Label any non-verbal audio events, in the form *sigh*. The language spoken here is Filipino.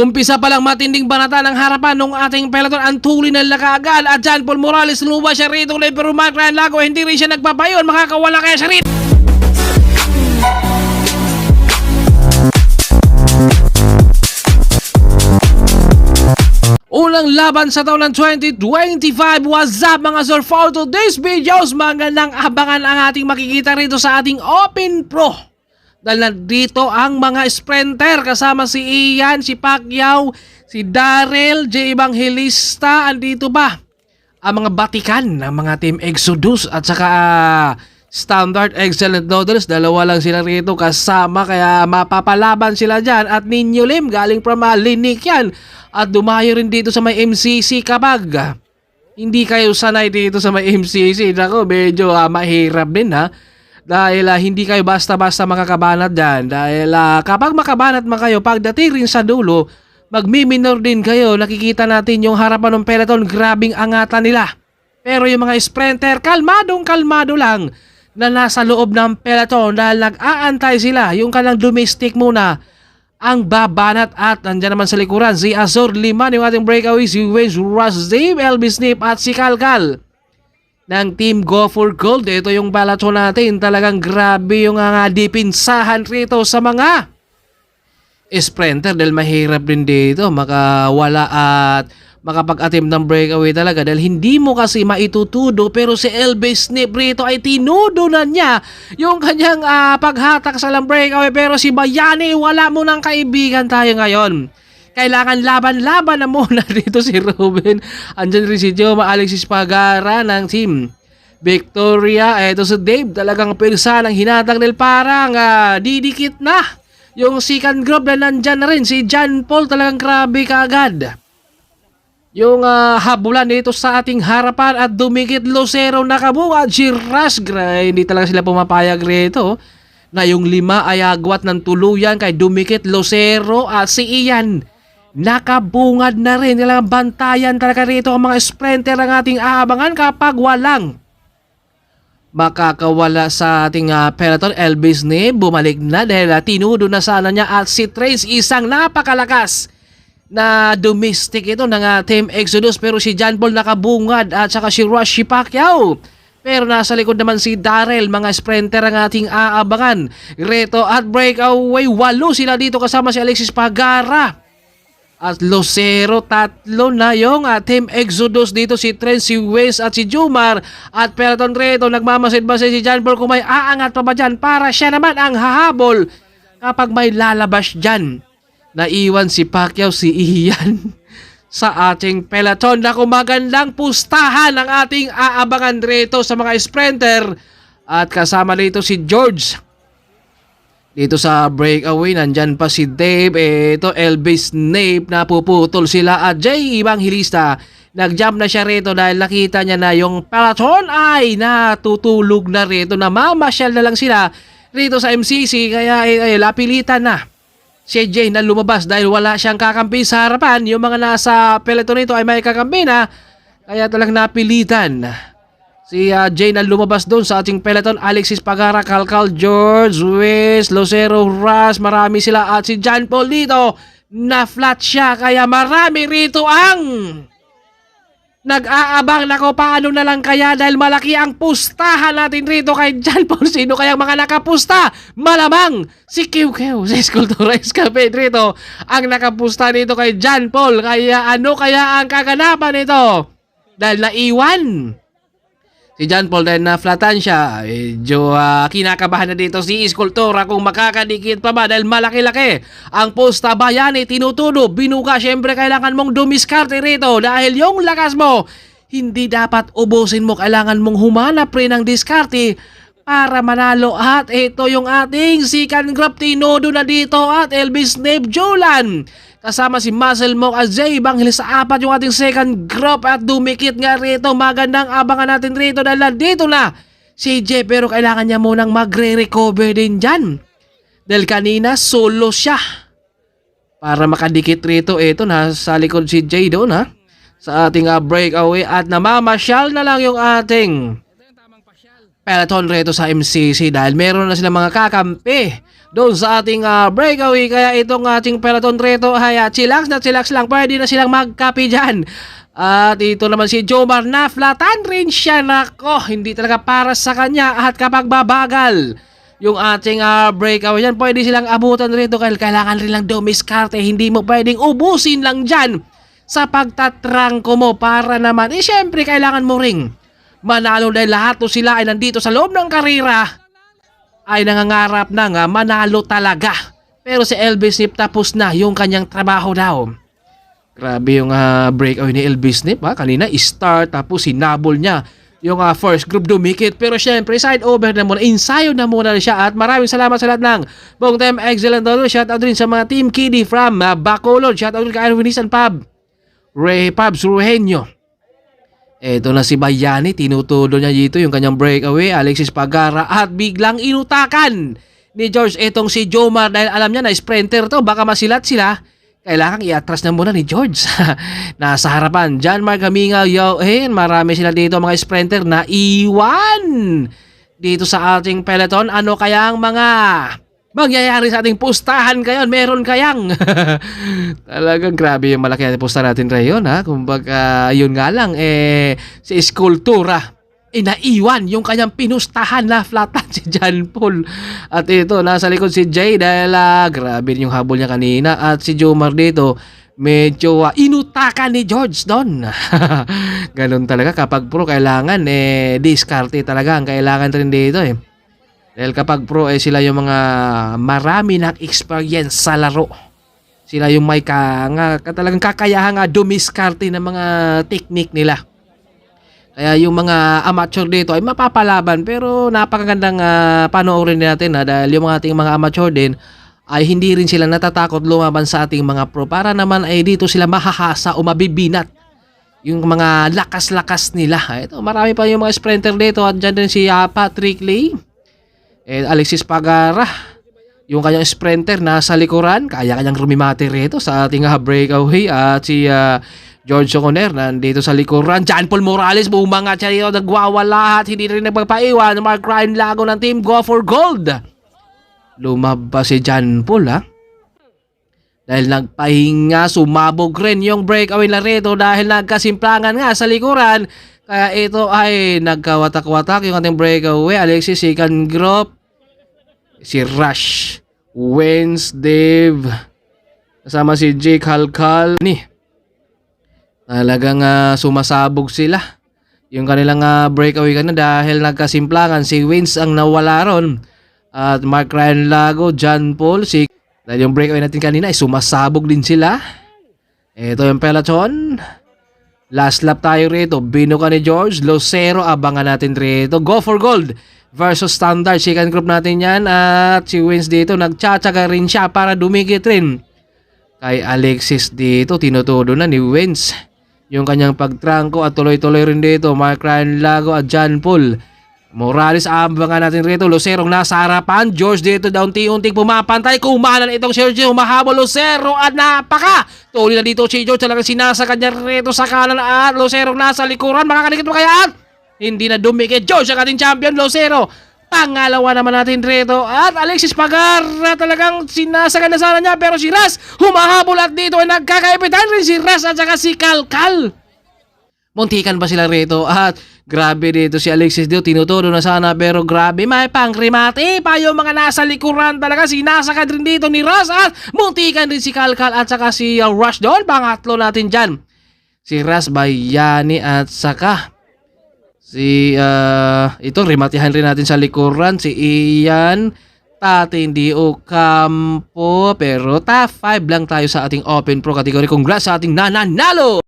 Umpisa pa lang matinding banata ng harapan ng ating peloton ang tuloy na lakagal. At John Paul Morales luwa siya rito ulit pero Mark Ryan Lago hindi rin siya nagpapayon. Makakawala kaya siya rito. Unang laban sa taon ng 2025 What's up mga sir for today's videos Magandang abangan ang ating makikita rito sa ating Open Pro Dahil nandito ang mga sprinter Kasama si Ian, si Pacquiao, si Daryl, J. Evangelista. Andito ba ang mga batikan ng mga Team Exodus At saka ah, Standard Excellent Noodles? Dalawa lang sila rito kasama Kaya mapapalaban sila dyan. At Ninyo Lim galing from uh, At dumayo rin dito sa may MCC kapag Hindi kayo sanay dito sa may MCC Nako medyo ah, mahirap din ha dahil ah, hindi kayo basta-basta makakabanat dyan. Dahil ah, kapag makabanat man kayo, pagdating rin sa dulo, magmiminor din kayo. Nakikita natin yung harapan ng peloton, grabing angatan nila. Pero yung mga sprinter, kalmadong kalmado lang na nasa loob ng peloton dahil nag-aantay sila. Yung kanang domestic muna ang babanat at andyan naman sa likuran si Azor Liman yung ating breakaway si Wes Rush Dave, Elvis Snip at si Kalkal ng Team Go for Gold. Ito yung balato natin. Talagang grabe yung nga dipinsahan rito sa mga sprinter. Dahil mahirap din dito. Makawala at makapag-attempt ng breakaway talaga. Dahil hindi mo kasi maitutudo. Pero si Elvis Snip rito ay tinudo na niya yung kanyang ah, paghatak sa lang breakaway. Pero si Bayani wala mo ng kaibigan tayo ngayon kailangan laban-laban na muna *laughs* dito si Ruben andyan rin si Joma Alexis Pagara ng team Victoria, eto si Dave, talagang pirsa ng hinatag nil parang ah, didikit na. Yung second group na nandyan na rin, si John Paul talagang grabe kaagad. Yung ah, habulan dito sa ating harapan at dumikit Lucero nakabuka, si Rasgra, hindi talaga sila pumapayag rito. Na yung lima ay agwat ng tuluyan kay dumikit Lucero at si Ian. Nakabungad na rin nilang bantayan talaga rito ang mga sprinter ang ating aabangan kapag walang makakawala sa ating ah, peloton Elvis ni bumalik na dahil ah, tinudo na sana niya at si Trace isang napakalakas na domestic ito ng ah, Team Exodus pero si John Paul nakabungad at saka si Rush Pacquiao pero nasa likod naman si Darrell, mga sprinter ang ating aabangan. Reto at breakaway, walo sila dito kasama si Alexis Pagara. At Lucero, tatlo na yung uh, Team Exodus dito si Trent, si Wes at si Jumar. At Pelton Reto, nagmamasid-masid si John Paul kung may aangat pa ba dyan para siya naman ang hahabol kapag may lalabas dyan. Naiwan si Pacquiao, si Ian *laughs* sa ating peloton na magandang pustahan ang ating aabangan rito sa mga sprinter. At kasama dito si George dito sa breakaway, nandyan pa si Dave, eh, ito Elvis Snape, napuputol sila at Jay Evangelista. Nag-jump na siya rito dahil nakita niya na yung peloton ay natutulog na rito, namamasyal na lang sila rito sa MCC kaya eh, eh, lapilitan na si Jay na lumabas dahil wala siyang kakampi sa harapan. Yung mga nasa peloton nito ay may kakampi na kaya talagang napilitan. Si uh, Jay na lumabas doon sa ating peloton, Alexis Pagara, Kalkal, George, Wes, Lucero, Ras, marami sila. At si John Paul dito na flat siya. Kaya marami rito ang nag-aabang. Nako paano na lang kaya? Dahil malaki ang pustahan natin rito kay John Paul. *laughs* Sino kaya mga nakapusta? Malamang si Kiw sa Eskultura Escapade rito ang nakapusta nito kay John Paul. Kaya ano kaya ang kaganapan nito? Dahil naiwan Si John Paul dahil na-flatan siya, medyo ah, kinakabahan na dito si Iskultura kung makakadikit pa ba dahil malaki-laki. Ang posta bayani tinutudo, binuka syempre kailangan mong dumiskarte rito dahil yung lakas mo, hindi dapat ubusin mo, kailangan mong humanap rin ng diskarte para manalo at ito yung ating second group tinodo na dito at Elvis Snape Jolan. Kasama si Muscle Monk at Jay Banghil sa apat yung ating second group at dumikit nga rito. Magandang abangan natin rito dahil nandito na si Jay pero kailangan niya munang magre-recover din dyan. Dahil kanina solo siya. Para makadikit rito ito na sa likod si Jay doon ha. Sa ating uh, breakaway at namamasyal na lang yung ating peloton rito sa MCC dahil meron na silang mga kakampi doon sa ating ah, breakaway. Kaya itong ating peloton reto ay ah, chillax na chillax lang. Pwede na silang magkape dyan. At ito naman si Jomar na flatan rin siya. Nako, hindi talaga para sa kanya. At kapag babagal, yung ating ah, breakaway yan, pwede silang abutan rito. Kaya kailangan rin lang dumiskarte. Hindi mo pwedeng ubusin lang dyan sa pagtatrangko mo para naman, eh syempre kailangan mo ring manalo dahil lahat to sila ay nandito sa loob ng karera ay nangangarap na nga manalo talaga. Pero si Elvis Nip tapos na yung kanyang trabaho daw. Grabe yung ah, breakaway ni Elvis Nip ha. Kanina start tapos sinabol niya yung ah, first group dumikit. Pero syempre side over na muna. Ensayo na muna siya at maraming salamat sa lahat ng buong team excellent doon. Shout out din sa mga team Kiddy from uh, Bacolod. Shout out din kay Nissan Pub. Ray Pabs Ruhenyo. Ito na si Bayani, tinutudo niya dito yung kanyang breakaway, Alexis Pagara at biglang inutakan ni George itong si Jomar dahil alam niya na sprinter to, baka masilat sila. Kailangan iatras na muna ni George. *laughs* Nasa harapan, John Mark Haminga, yo, eh, marami sila dito mga sprinter na iwan dito sa ating peloton. Ano kaya ang mga mangyayari sa ating pustahan kayon? Meron kayang? *laughs* Talagang grabe yung malaki na pusta natin ngayon ha. Kumbaga, yun nga lang, eh, si Eskultura, inaiwan yung kanyang pinustahan na flatan *laughs* si John Paul. At ito, nasa likod si Jay dahil ah, grabe yung habol niya kanina. At si Jomar dito, medyo ah, inutakan ni George doon. *laughs* Ganun talaga kapag pro kailangan eh diskarte talaga ang kailangan rin dito eh. Dahil kapag pro eh sila yung mga marami ng experience sa laro. Sila yung may ka, nga, talagang kakayahan nga dumiskarte ng mga technique nila. Kaya yung mga amateur dito ay mapapalaban pero napakagandang uh, panoorin natin ha, dahil yung mga ating mga amateur din ay hindi rin sila natatakot lumaban sa ating mga pro para naman ay dito sila mahahasa o mabibinat yung mga lakas-lakas nila. Ito, marami pa yung mga sprinter dito at dyan din si ah, Patrick Lee. Eh, Alexis Pagara, yung kanyang sprinter nasa likuran, kaya kanyang rumimate rito sa ating uh, breakaway at si ah, George Soconer nandito sa likuran. John Paul Morales bumangat siya dito, nagwawala at hindi rin nagpapaiwan. Mark Ryan Lago ng team Go for Gold. Lumabas si John Paul ha. Dahil nagpahinga, sumabog rin yung breakaway na rito dahil nagkasimplangan nga sa likuran. Kaya ito ay nagkawatak-watak yung ating breakaway. Alexis Sikan Group, si Rush, Wens, Dave, kasama si Jake Halkal. Ni, talagang ah, sumasabog sila. Yung kanilang ah, breakaway kanina dahil nagkasimplangan. Si Wins ang nawala ron. At Mark Ryan Lago, John Paul, si dahil yung breakaway natin kanina ay sumasabog din sila. Ito yung peloton. Last lap tayo rito. Binuka ni George. Lucero, abangan natin rito. Go for gold versus standard. Second group natin yan. At si Wins dito, nagtsatsaga rin siya para dumikit rin. Kay Alexis dito, tinutudo na ni Wins. Yung kanyang pagtrangko at tuloy-tuloy rin dito. Mark Ryan Lago at John Paul. Morales, abangan natin rito. Lucero nasa harapan. George dito daw unti-unting pumapantay. Kumanan itong Sergio. Mahabol Lucero at napaka. Tuloy na dito si George. Talagang sinasa kanya rito sa kanan at Lucero nasa likuran. Makakalikit mo kaya? Hindi na dumikit. George ang ating champion. Lucero. Pangalawa naman natin rito. At Alexis Pagarra talagang sinasagan na sana niya. Pero si Ras humahabol at dito ay nagkakaipitan rin si Ras at saka si Kalkal. Muntikan pa sila rito at grabe dito si Alexis Dio tinuturo na sana pero grabe may pangrimate pa yung mga nasa likuran talaga sinasakad rin dito ni Ras at muntikan rin si Kalkal at saka si uh, Rush doon pangatlo natin dyan si Ras Bayani at saka si uh, ito rimatihan rin natin sa likuran. Si Ian Tatindi Ocampo pero top 5 lang tayo sa ating Open Pro category. Congrats sa ating nananalo